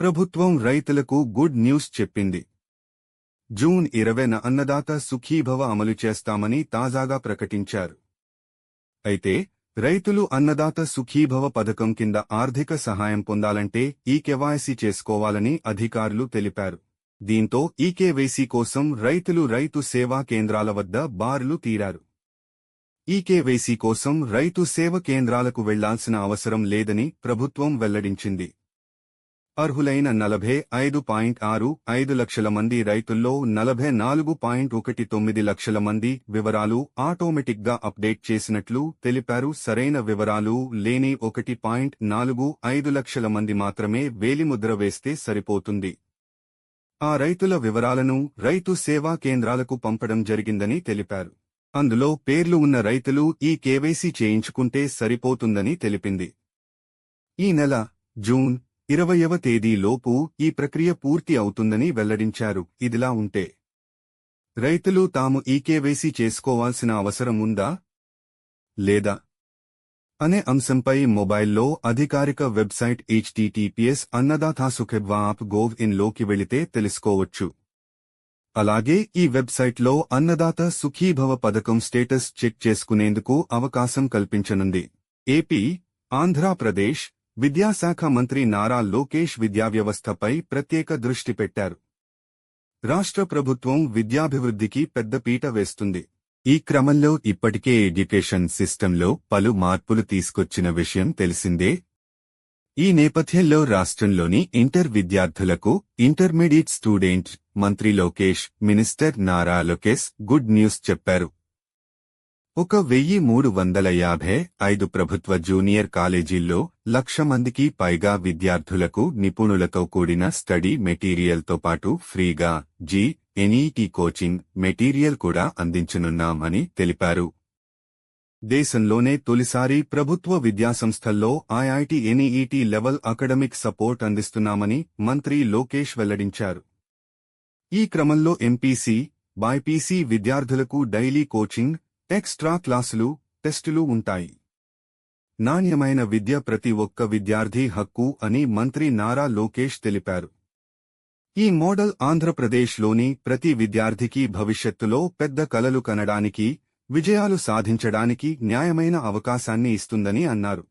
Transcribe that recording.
ప్రభుత్వం రైతులకు good news చెప్పింది. జూన్ ఇరవైన అన్నదాత సుఖీభవ అమలు చేస్తామని తాజాగా ప్రకటించారు. అయితే రైతులు అన్నదాత సుఖీభవ పథకం కింద ఆర్థిక సహాయం పొందాలంటే ఈ కెవాయసీ చేసుకోవాలని అధికారులు తెలిపారు. దీంతో ఈకేవైసీ కోసం రైతులు రైతు సేవా కేంద్రాల వద్ద బారులు తీరారు. ఈకేవైసీ కోసం రైతు సేవ కేంద్రాలకు వెళ్ళాల్సిన అవసరం లేదని ప్రభుత్వం వెల్లడించింది. అర్హులైన నలభై ఐదు పాయింట్ ఆరు ఐదు లక్షల మంది రైతుల్లో నలభై నాలుగు పాయింట్ ఒకటి తొమ్మిది లక్షల మంది వివరాలు ఆటోమేటిక్గా అప్డేట్ చేసినట్లు తెలిపారు. సరైన వివరాలు లేని ఒకటి పాయింట్ నాలుగు ఐదు లక్షల మంది మాత్రమే వేలిముద్ర వేస్తే సరిపోతుంది. ఆ రైతుల వివరాలను రైతు సేవా కేంద్రాలకు పంపడం జరిగిందని తెలిపారు. అందులో పేర్లు ఉన్న రైతులు ఈ కేవైసీ చేయించుకుంటే సరిపోతుందని తెలిపింది. ఈ నెల జూన్ ఇరవయవ తేదీలోపు ఈ ప్రక్రియ పూర్తి అవుతుందని వెల్లడించారు. ఇదిలా ఉంటే రైతులు తాము ఈ కేవైసీ చేసుకోవాల్సిన అవసరం ఉందా? లేదా? అనే అంశంపై మొబైల్లో అధికారిక website HTTPS annadathasukhibhava ap gov ఇన్లోకి వెళితే తెలుసుకోవచ్చు. అలాగే ఈ వెబ్సైట్లో అన్నదాత సుఖీభవ పథకం స్టేటస్ చెక్ చేసుకునేందుకు అవకాశం కల్పించనుంది. ఏపీ ఆంధ్రప్రదేశ్ విద్యాశాఖ మంత్రి నారా లోకేష్ విద్యావ్యవస్థపై ప్రత్యేక దృష్టి పెట్టారు. రాష్ట్ర ప్రభుత్వం విద్యాభివృద్ధికి పెద్దపీట వేస్తుంది. ఈ క్రమంలో ఇప్పటికే ఎడ్యుకేషన్ సిస్టంలో పలు మార్పులు తీసుకొచ్చిన విషయం తెలిసిందే. ఈ నేపథ్యంలో రాష్ట్రంలోని ఇంటర్ విద్యార్థులకు ఇంటర్మీడియట్ స్టూడెంట్ మంత్రి Lokesh minister Nara Lokesh good news చెప్పారు. ఒక వెయ్యి మూడు వందల యాభై ఐదు ప్రభుత్వ జూనియర్ కాలేజీల్లో లక్ష మందికి పైగా విద్యార్థులకు నిపుణులతో కూడిన స్టడీ మెటీరియల్తో పాటు ఫ్రీగా జీ ఎన్ఈటీ కోచింగ్ మెటీరియల్ కూడా అందించనున్నామని తెలిపారు. దేశంలోనే తొలిసారి ప్రభుత్వ విద్యాసంస్థల్లో IIT NEET level academic support అందిస్తున్నామని మంత్రి లోకేష్ వెల్లడించారు. ఈ క్రమంలో ఎంపీసీ బైపీసీ విద్యార్థులకు డైలీ కోచింగ్ ఎక్స్ట్రా క్లాసులు టెస్టులు ఉంటాయి. నాణ్యమైన విద్య ప్రతి ఒక్క విద్యార్థి హక్కు అని మంత్రి నారా లోకేష్ తెలిపారు. ఈ మోడల్ ఆంధ్రప్రదేశ్లోని ప్రతి విద్యార్థికి భవిష్యత్తులో పెద్ద కలలు కనడానికి విజయాలు సాధించడానికి న్యాయమైన అవకాశాన్ని ఇస్తుందని అన్నారు.